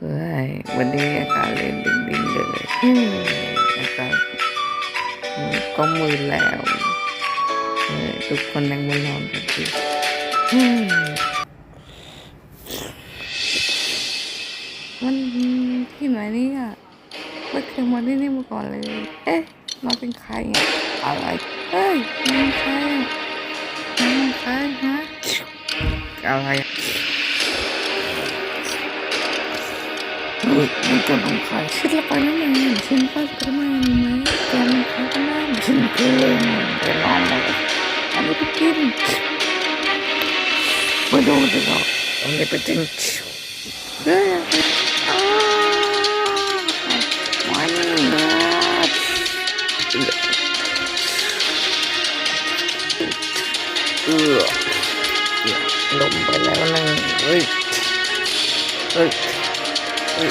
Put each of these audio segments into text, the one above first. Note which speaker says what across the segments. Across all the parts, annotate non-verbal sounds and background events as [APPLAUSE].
Speaker 1: เพื่อให้วันนี้อาการเล่นดิ่งดเลยนะครับก็มือแล้ว ทุกคนนั่งมือลอมกันทีมันที่ไหนนี่อ่ะไม่เคยมาที่นี่มาก่อนเลย เอ๊ะมาเป็นใครอะไร เฮ้ยเป็นใครเป็นใครฮะอะไร้ยมันกดองใครดละปน้ำมันฉันก็จะมาไหมแกมันเก็น่าฉันเลือนจนอนแล้วอันนี้ไกินมาดูเราอันนี้ไปกินวันน้เออลมไปแล้วนงเฮ้ยเฮ้ยดีนะอ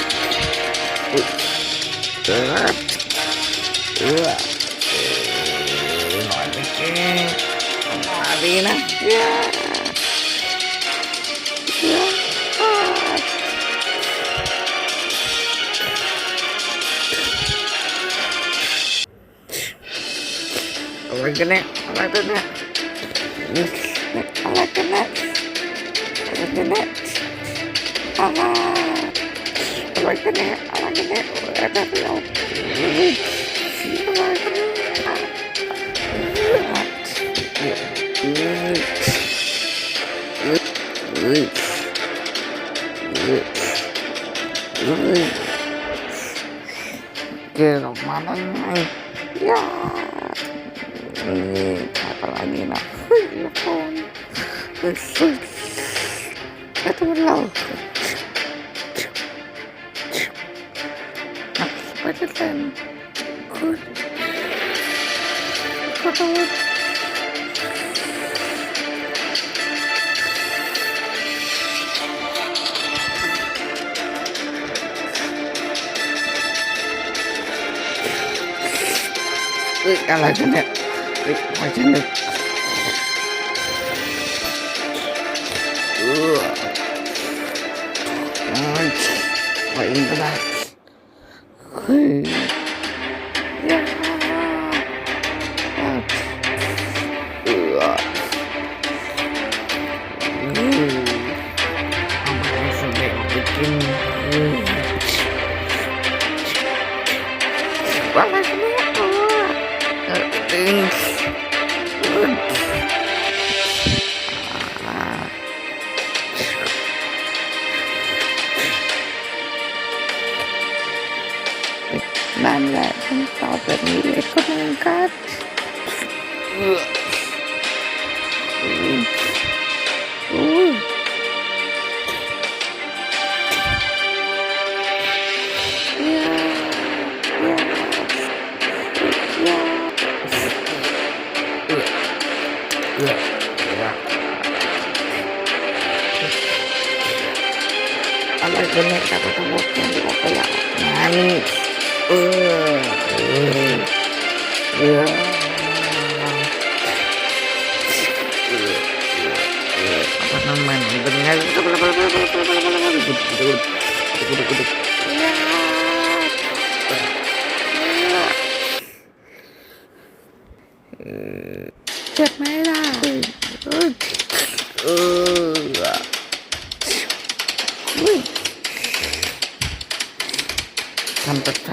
Speaker 1: ะไรกันเนี่ยอะไรกันเนี่ยอะไรกันเนี่ยอะไรกันเนี่ยอะไร ചോദിക്കണേ അവനെ എന്നറിയോ Quiero matarme. Ya. Apalagi nak. Ya pun. Itu berlaku. ten kur... Potołek. Ui, ale ten... Ui, ale ten... Ui, oi, oi, oi, oi, rir. [LAUGHS] let me wake up my god Aku bener kata temboknya di kota yang Nice. น้ำมันเป็นไงเจ็บไหมล่ะเออ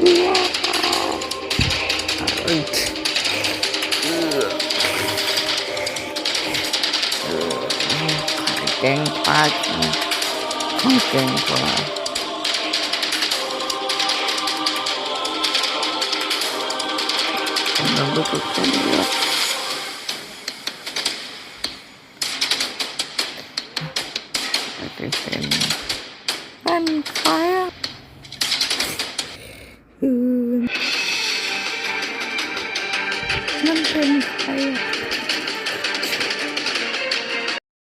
Speaker 1: เก่งกว่าเขาเก่งกว่าเราดูทุกคนเลย可以。